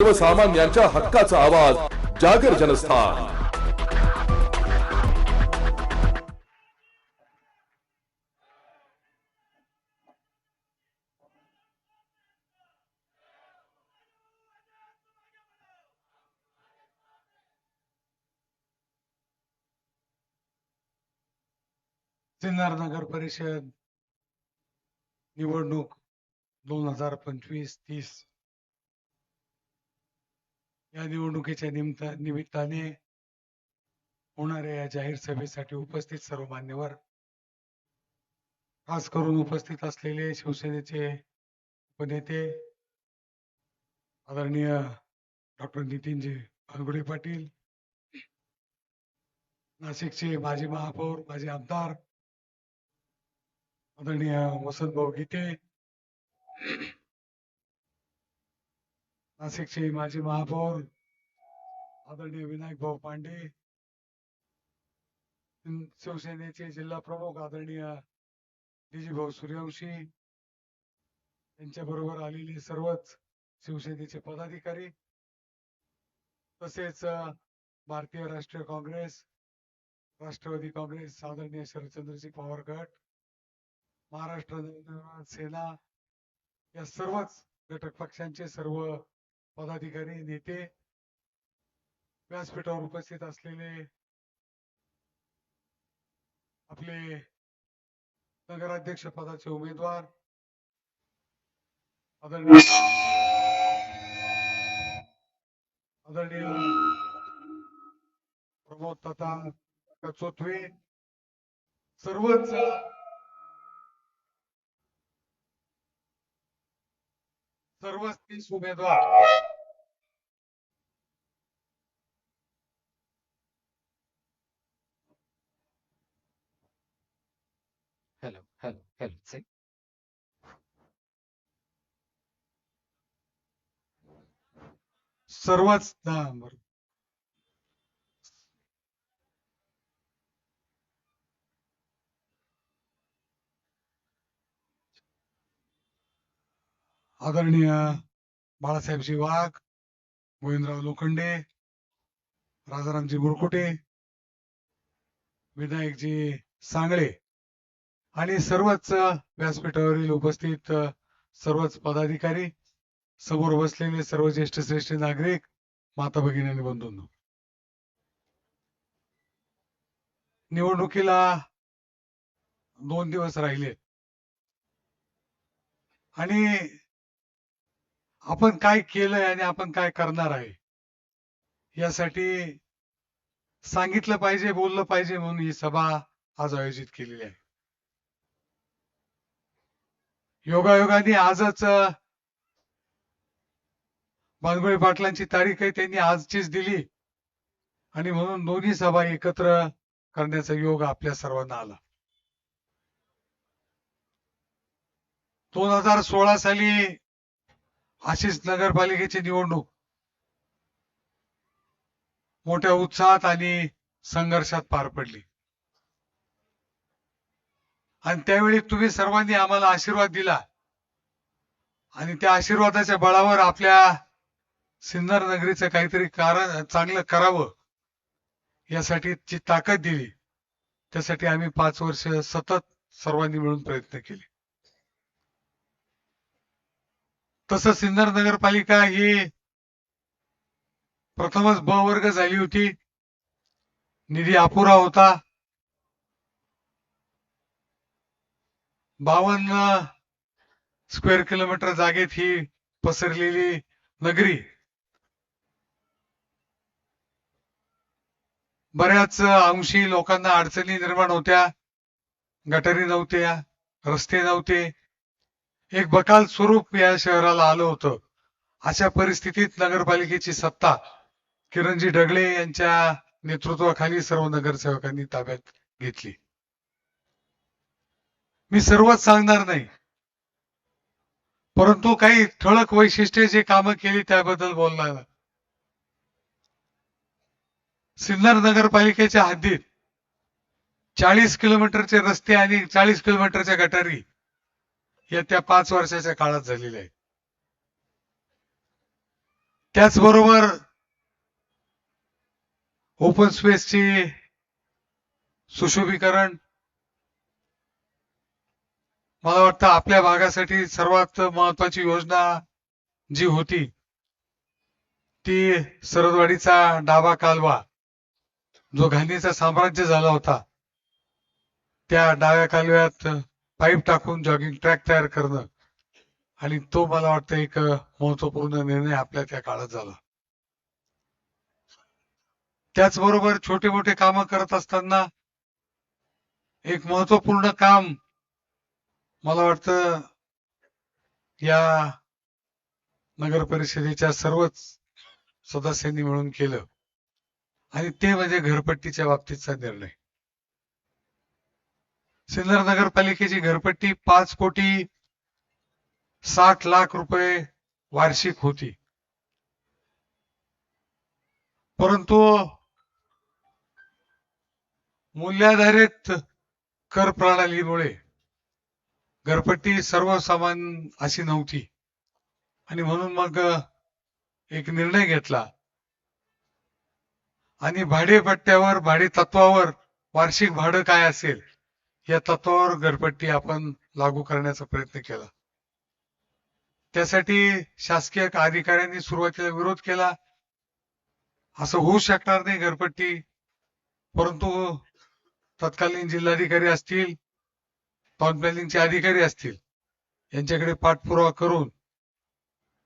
सर्वसामान्यांच्या हक्काचा आवाज जागर जनस्थान. सिन्नर नगर परिषद निवडणूक दोन हजार पंचवीस तीस या निवडणुकीच्या निमित्त निमित्ताने होणाऱ्या या जाहीर सभेसाठी उपस्थित सर्व मान्यवर खास करून उपस्थित असलेले शिवसेनेचे उपनेते आदरणीय डॉक्टर नितीनजी भानगुडे पाटील नाशिकचे माजी महापौर माजी आमदार आदरणीय वसंत भाऊ गीते नाशिकचे माजी महापौर आदरणीय विनायक भाऊ पांडे शिवसेनेचे जिल्हा प्रमुख आदरणीय डीजी भाऊ सूर्यवंशी यांच्या बरोबर आलेले सर्वच शिवसेनेचे पदाधिकारी तसेच भारतीय राष्ट्रीय काँग्रेस राष्ट्रवादी काँग्रेस आदरणीय शरदचंद्रजी पवार गट महाराष्ट्र सेना या सर्वच घटक पक्षांचे सर्व पदाधिकारी नेते व्यासपीठावर उपस्थित असलेले आपले नगराध्यक्ष पदाचे उमेदवार आदरणीय आदरणीय प्रमोद तथा चोथवे सर्वच सर्वच तीस उमेदवार Hello, hello, hello. Say. सर्वच बरोबर. आदरणीय बाळासाहेबजी वाघ गोविंदराव लोखंडे राजारामजी गुरकुटे विनायकजी सांगळे आणि सर्वच व्यासपीठावरील उपस्थित सर्वच पदाधिकारी समोर बसलेले सर्व ज्येष्ठ श्रेष्ठ नागरिक माता भगिनी आणि बंधूंनो. निवडणुकीला दोन दिवस राहिले. आणि आपण काय केलंय आणि आपण काय करणार आहे यासाठी सांगितलं पाहिजे बोललं पाहिजे म्हणून ही सभा आज आयोजित केलेली आहे. योगायोगाने आजच बानगुळे पाटलांची तारीख आहे त्यांनी आजचीच दिली. आणि म्हणून दोन्ही सभा एकत्र करण्याचा योग आपल्या सर्वांना आला. दोन हजार सोळा साली आशिष नगरपालिकेची निवडणूक. मोठ्या उत्साहात आणि संघर्षात पार पडली. आणि त्यावेळी तुम्ही सर्वांनी आम्हाला आशीर्वाद दिला. आणि त्या आशीर्वादाच्या बळावर आपल्या सिन्नर नगरीचं काहीतरी कारण चांगलं करावं यासाठी जी ताकद दिली. त्यासाठी आम्ही पाच वर्ष सतत सर्वांनी मिळून प्रयत्न केले. तसं सिन्नर नगरपालिका ही प्रथमच ब वर्ग झाली होती. निधी अपुरा होता. बावन्न स्क्वेअर किलोमीटर जागेत ही पसरलेली नगरी. बऱ्याच अंशी लोकांना अडचणी निर्माण होत्या. गटारी नव्हत्या रस्ते नव्हते. एक बकाल स्वरूप या शहराला आलं होतं. अशा परिस्थितीत नगरपालिकेची सत्ता. किरणजी ढगले यांच्या नेतृत्वाखाली सर्व नगरसेवकांनी ताब्यात घेतली. मी सर्वच सांगणार नाही. परंतु काही ठळक वैशिष्ट्ये जे कामं केली त्याबद्दल बोलणार. सिन्नर नगरपालिकेच्या हद्दीत चाळीस किलोमीटरचे रस्ते आणि चाळीस किलोमीटरच्या गटारी या त्या पाच वर्षाच्या काळात झालेल्या आहेत. त्याचबरोबर ओपन स्पेसची सुशोभीकरण मला वाटतं आपल्या भागासाठी सर्वात महत्वाची योजना जी होती ती सरदवाडीचा डाबा कालवा जो घाणीचा साम्राज्य झाला होता त्या डाव्या कालव्यात पाईप टाकून जॉगिंग ट्रॅक तयार करणं. आणि तो मला वाटतं एक महत्त्वपूर्ण निर्णय आपल्या त्या काळात झाला. त्याचबरोबर छोटे मोठे कामं करत असताना एक महत्त्वपूर्ण काम मला वाटतं या नगर परिषदेच्या सर्वच सदस्यांनी मिळून केलं. आणि ते म्हणजे घरपट्टीच्या बाबतीतचा निर्णय. सिन्नर नगरपालिकेची घरपट्टी पाच कोटी साठ लाख रुपये वार्षिक होती. परंतु मूल्याधारित कर प्रणालीमुळे घरपट्टी सर्वसामान्य अशी नव्हती. आणि म्हणून मग एक निर्णय घेतला. आणि भाडेपट्ट्यावर भाडे तत्वावर वार्षिक भाडं काय असेल या तत्वावर घरपट्टी आपण लागू करण्याचा प्रयत्न केला. त्यासाठी शासकीय अधिकाऱ्यांनी सुरुवातीला विरोध केला. असं होऊ शकणार नाही घरपट्टी परंतु तत्कालीन जिल्हाधिकारी असतील टाउन अधिकारी असतील. यांच्याकडे पाठपुरावा करून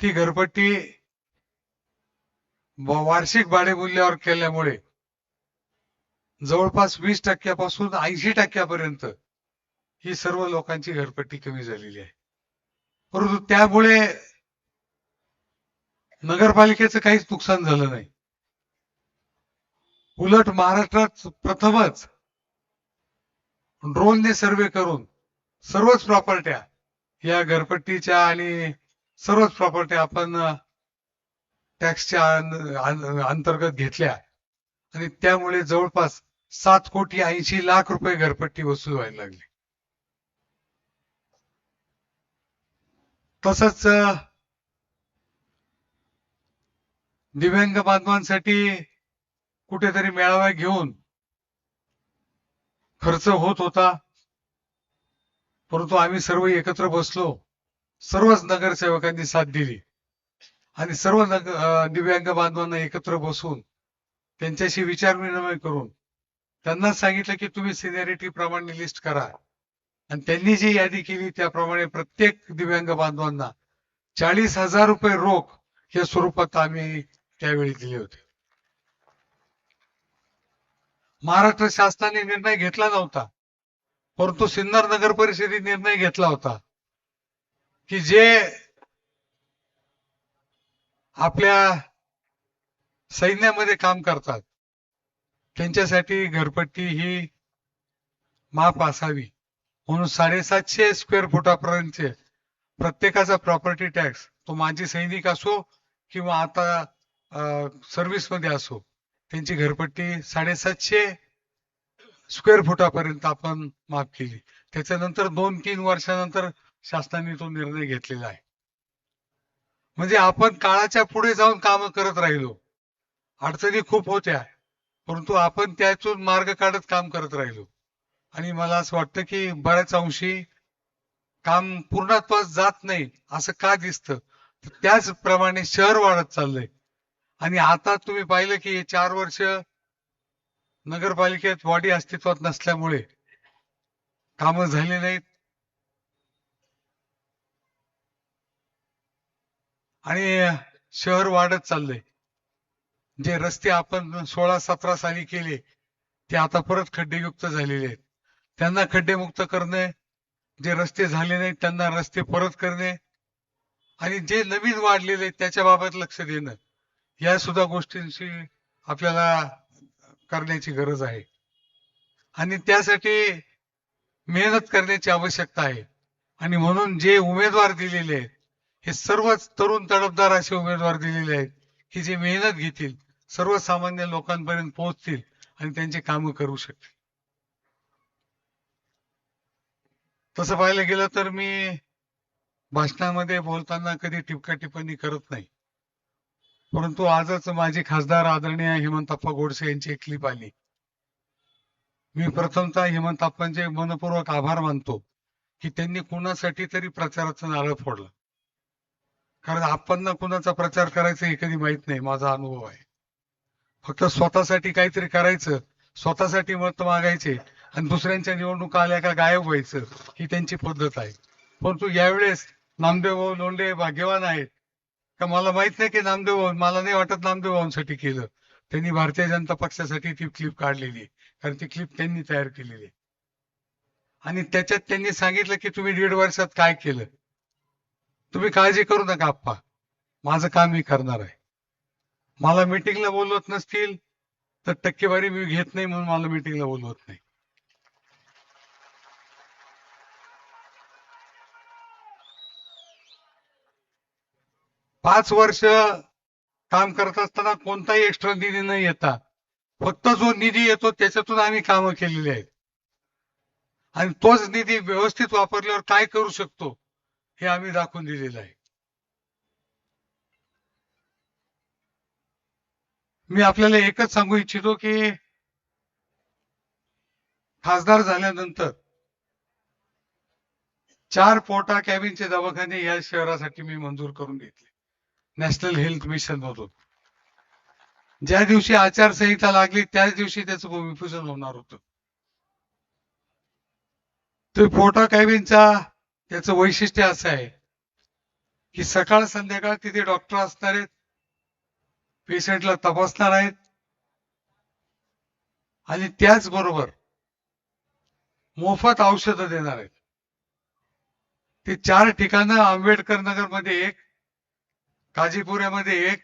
ती घरपट्टी वार्षिक भाडेमूल्यावर केल्यामुळे जवळपास वीस टक्क्यापासून ऐंशी टक्क्यापर्यंत ही सर्व लोकांची घरपट्टी कमी झालेली आहे. परंतु त्यामुळे नगरपालिकेचं काहीच नुकसान झालं नाही. उलट महाराष्ट्रात प्रथमच ड्रोनने सर्वे करून सर्वच प्रॉपर्ट्या या घरपट्टीच्या आणि सर्वच प्रॉपर्ट्या आपण टॅक्सच्या अंतर्गत घेतल्या. आणि त्यामुळे जवळपास सात कोटी ऐंशी लाख रुपये घरपट्टी वसूल व्हायला लागली. तसंच दिव्यांग बांधवांसाठी कुठेतरी मेळावा घेऊन खर्च होत होता. परंतु आम्ही सर्व एकत्र बसलो सर्वच नगरसेवकांनी साथ दिली. आणि सर्व नग दिव्यांग बांधवांना एकत्र बसून त्यांच्याशी विचारविनिमय करून त्यांना सांगितलं की तुम्ही सिनियरिटी प्रमाणे लिस्ट करा. आणि त्यांनी जी यादी केली त्याप्रमाणे प्रत्येक दिव्यांग बांधवांना चाळीस हजार रुपये रोख या स्वरूपात आम्ही त्यावेळी दिले होते. महाराष्ट्र शासनाने निर्णय घेतला नव्हता. परंतु सिन्नर नगर परिषदेत निर्णय घेतला होता की जे आपल्या सैन्यामध्ये काम करतात त्यांच्यासाठी घरपट्टी ही माफ असावी. म्हणून साडेसातशे स्क्वेअर फुटापर्यंतचे प्रत्येकाचा प्रॉपर्टी टॅक्स तो माजी सैनिक असो किंवा आता सर्व्हिसमध्ये असो त्यांची घरपट्टी साडेसातशे स्क्वेअर फुटापर्यंत आपण माफ केली. त्याच्यानंतर दोन तीन वर्षानंतर शासनाने तो निर्णय घेतलेला आहे. म्हणजे आपण काळाच्या पुढे जाऊन काम करत राहिलो. अडचणी खूप होत्या परंतु आपण त्यातून मार्ग काढत काम करत राहिलो. आणि मला असं वाटतं की बऱ्याच अंशी काम पूर्णत्वास जात नाही असं का दिसतं? त्याचप्रमाणे शहर वाढत चाललंय. आणि आता तुम्ही पाहिलं की हे चार वर्ष नगरपालिकेत वाडी अस्तित्वात नसल्यामुळे काम झाली नाहीत. आणि शहर वाढत चाललंय. जे रस्ते आपण सोळा सतरा साली केले ते आता परत खड्डेयुक्त झालेले आहेत. त्यांना खड्डेमुक्त करणे जे रस्ते झाले नाहीत त्यांना रस्ते परत करणे आणि जे नवीन वाढलेले आहेत त्याच्या बाबत लक्ष देणं. या सुद्धा गोष्टींशी आपल्याला करण्याची गरज आहे. आणि त्यासाठी मेहनत करण्याची आवश्यकता आहे. आणि म्हणून जे उमेदवार दिलेले आहेत हे सर्वच तरुण तडफदार असे उमेदवार दिलेले आहेत की जे मेहनत घेतील सर्वसामान्य लोकांपर्यंत पोहोचतील आणि त्यांची कामं करू शकतील. तसं पाहायला गेलं तर मी भाषणामध्ये बोलताना कधी टिपका टिप्पणी करत नाही. परंतु आजच माझे खासदार आदरणीय हेमंतप्पा गोडसे यांची एक क्लिप आली. मी प्रथमतः हेमंतप्पांचे मनपूर्वक आभार मानतो की त्यांनी कुणासाठी तरी प्रचाराचं नारळ फोडलं. कारण आपण कुणाचा प्रचार करायचा हे कधी माहीत नाही माझा अनुभव आहे. फक्त स्वतःसाठी काहीतरी करायचं स्वतःसाठी मत मागायचे आणि दुसऱ्यांच्या निवडणुका आल्या का गायब व्हायचं ही त्यांची पद्धत आहे. परंतु यावेळेस नामदेव लोंढे भाग्यवान आहेत. का मला माहीत नाही की नामदेव मला नाही वाटत नामदेव भाऊंसाठी केलं. त्यांनी भारतीय जनता पक्षासाठी ती क्लिप काढलेली. आहे. कारण ती क्लिप त्यांनी तयार केलेली. आहे आणि त्याच्यात त्यांनी सांगितलं की तुम्ही दीड वर्षात काय केलं? तुम्ही काळजी करू नका आप्पा. माझं काम मी करणार आहे. मला मीटिंगला बोलवत नसतील तर टक्केवारी मी घेत नाही म्हणून मला मिटिंगला बोलवत नाही. पाच वर्ष काम करत असताना कोणताही एक्स्ट्रा निधी न येता फक्त जो निधी येतो त्याच्यातून आम्ही कामं केलेली आहेत. आणि तोच निधी व्यवस्थित वापरल्यावर काय करू शकतो हे आम्ही दाखवून दिलेलं आहे. मी आपल्याला एकच सांगू इच्छितो की खासदार झाल्यानंतर चार पोटा कॅबिनचे दवाखाने या शहरासाठी मी मंजूर करून घेतले. नॅशनल हेल्थ मिशन मधून. ज्या दिवशी आचारसंहिता लागली त्याच दिवशी त्याचं भूमिपूजन होणार होतं. तर पोटा कॅबिनचा त्याचं वैशिष्ट्य असं आहे की सकाळ संध्याकाळ तिथे डॉक्टर असणार आहेत पेशंटला तपासणार आहेत आणि त्याचबरोबर मोफत औषधं देणार आहेत. ते चार ठिकाणं आंबेडकर नगरमध्ये एक काजीपुऱ्यामध्ये एक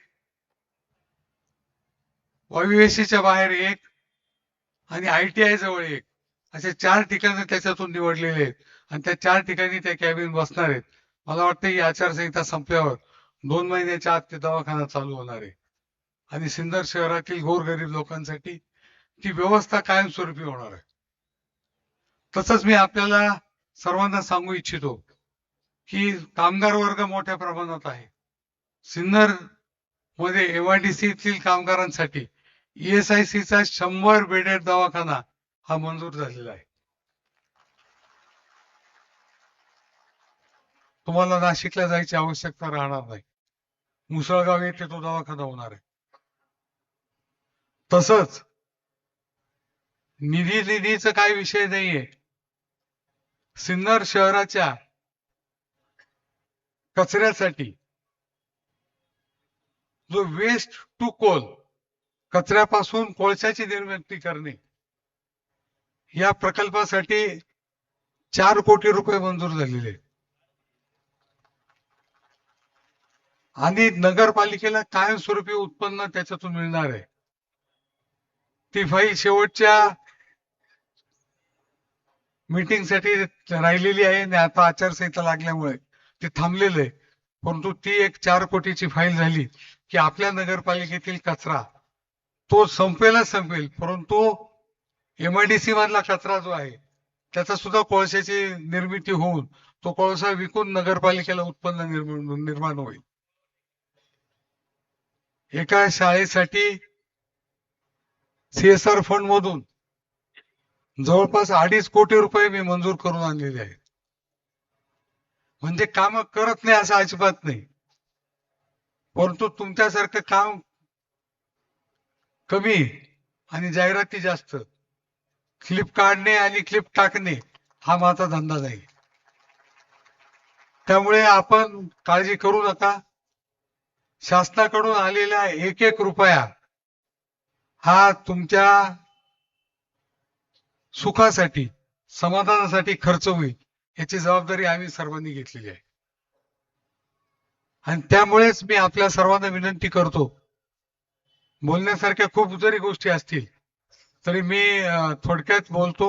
वायुवेशीच्या बाहेर एक आणि आय टी आय जवळ एक. असे चार ठिकाणं त्याच्यातून निवडलेले आहेत. आणि त्या चार ठिकाणी त्या कॅबिन बसणार आहेत. मला वाटतं ही आचारसंहिता संपल्यावर दोन महिन्याच्या आत ते दवाखाना चालू होणार आहे. आणि सिन्नर शहरातील गोरगरीब लोकांसाठी ती व्यवस्था कायमस्वरूपी होणार आहे. तसंच मी आपल्याला सर्वांना सांगू इच्छितो की कामगार वर्ग मोठ्या प्रमाणात आहे. सिन्नरमध्ये एमआयडीसीतील कामगारांसाठी ईएसआयसी चा शंभर बेडेड दवाखाना हा मंजूर झालेला आहे. तुम्हाला नाशिकला जायची आवश्यकता राहणार नाही. मुसळगाव येथे तो दवाखाना होणार आहे. तसंच निधी निधीचा काही विषय नाहीये. सिन्नर शहराच्या कचऱ्यासाठी जो वेस्ट टू कोल कचऱ्यापासून कोळशाची निर्मिती करणे. या प्रकल्पासाठी चार कोटी रुपये मंजूर झालेले आणि नगरपालिकेला कायमस्वरूपी उत्पन्न त्याच्यातून मिळणार आहे. ती फाईल शेवटच्या मीटिंगसाठी राहिलेली आहे आणि आता आचारसंहिता लागल्यामुळे ते थांबलेलं आहे. परंतु ती एक चार कोटीची फाईल झाली. की आपल्या नगरपालिकेतील कचरा तो संपेलच संपेल परंतु एमआयडीसी मधला कचरा जो आहे त्याचा सुद्धा कोळशाची निर्मिती होऊन तो कोळसा विकून नगरपालिकेला उत्पन्न निर्माण निर्माण होईल. एका शाळेसाठी सीएसआर फंड मधून जवळपास अडीच कोटी रुपये मी मंजूर करून आणलेले आहेत. म्हणजे काम करत नाही असं अजिबात नाही. परंतु तुमच्यासारखं काम कमी आणि जाहिराती जास्त क्लिप काढणे आणि क्लिप टाकणे हा माझा धंदा नाही. त्यामुळे आपण काळजी करू नका. शासनाकडून आलेला एक एक रुपया हा तुमच्या सुखासाठी समाधानासाठी खर्च होईल याची जबाबदारी आम्ही सर्वांनी घेतलेली आहे. आणि त्यामुळेच मी आपल्या सर्वांना विनंती करतो. बोलण्यासारख्या खूप जरी गोष्टी असतील तरी मी थोडक्यात बोलतो.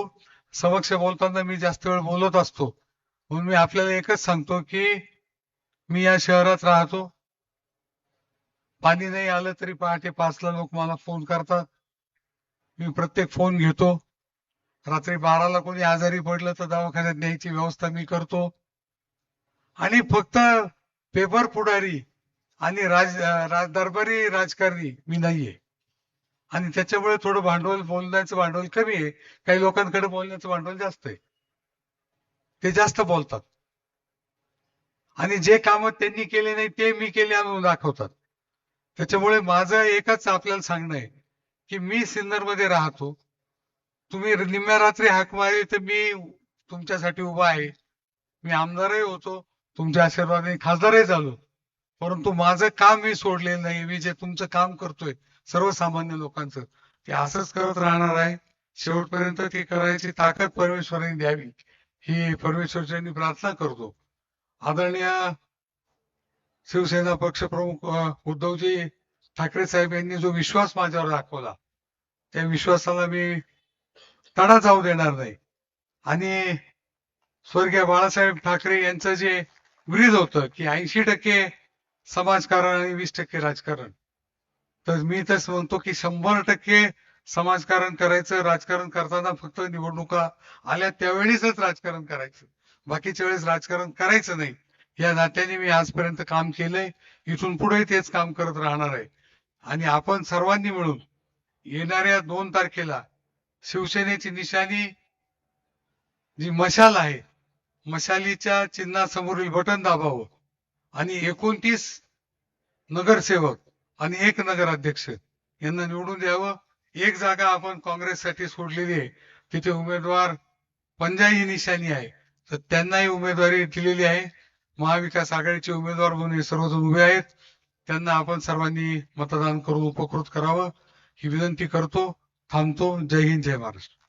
समक्ष बोलताना मी जास्त वेळ बोलत असतो. म्हणून मी आपल्याला एकच सांगतो की मी या शहरात राहतो. पाणी नाही आलं तरी पहाटे पाचला लोक मला फोन करतात. मी प्रत्येक फोन घेतो. रात्री बाराला कोणी आजारी पडलं तर दवाखान्यात न्यायची व्यवस्था मी करतो. आणि फक्त पेपर पुढारी आणि राज राज- दरबारी राजकारणी मी नाहीये. आणि त्याच्यामुळे थोडं भांडवल बोलण्याचं भांडवल कमी आहे. काही लोकांकडे बोलण्याचं भांडवल जास्त आहे. ते जास्त बोलतात. आणि जे काम त्यांनी केले नाही ते मी केले आणून दाखवतात. त्याच्यामुळे माझं एकच आपल्याला सांगणं आहे की मी सिन्नरमध्ये राहतो. तुम्ही निम्म्या रात्री हाक मारली तर मी तुमच्यासाठी उभा आहे. मी आमदारही होतो. तुमच्या आशीर्वादाने खासदारही झालो. परंतु माझं काम मी सोडलेलं नाही मी जे तुमचं काम करतोय सर्वसामान्य लोकांचं ते असंच करत राहणार आहे. शेवटपर्यंत ते करायची ताकद परमेश्वराने द्यावी ही परमेश्वरांनी प्रार्थना करतो. आदरणीय शिवसेना पक्षप्रमुख उद्धवजी ठाकरे साहेब यांनी जो विश्वास माझ्यावर दाखवला त्या विश्वासाला मी तडा जाऊ देणार नाही. आणि स्वर्गीय बाळासाहेब ठाकरे यांचं जे ब्रीद होतं की ऐंशी टक्के समाजकारण आणि वीस टक्के राजकारण. तर मी तस म्हणतो की शंभर टक्के समाजकारण करायचं राजकारण करताना फक्त निवडणुका आल्या त्यावेळीच राजकारण करायचं. बाकीच्या वेळेस राजकारण करायचं नाही. या नात्याने मी आजपर्यंत काम केलंय. इथून पुढे तेच काम करत राहणार आहे. आणि आपण सर्वांनी मिळून येणाऱ्या दोन तारखेला शिवसेनेची निशाणी जी मशाल आहे मशालीच्या चिन्हासमोरील बटन दाबावं. आणि एकोणतीस नगरसेवक आणि एक नगराध्यक्ष यांना निवडून द्यावं. एक जागा आपण काँग्रेससाठी सोडलेली आहे. तिथे उमेदवार पंजाही निशाणी आहे. तर त्यांनाही उमेदवारी दिलेली आहे. महाविकास आघाडीचे उमेदवार म्हणून सर्वजण उभे आहेत. त्यांना आपण सर्वांनी मतदान करून उपकृत करावं. ही विनंती करतो. थांबतो. जय हिंद जय महाराष्ट्र.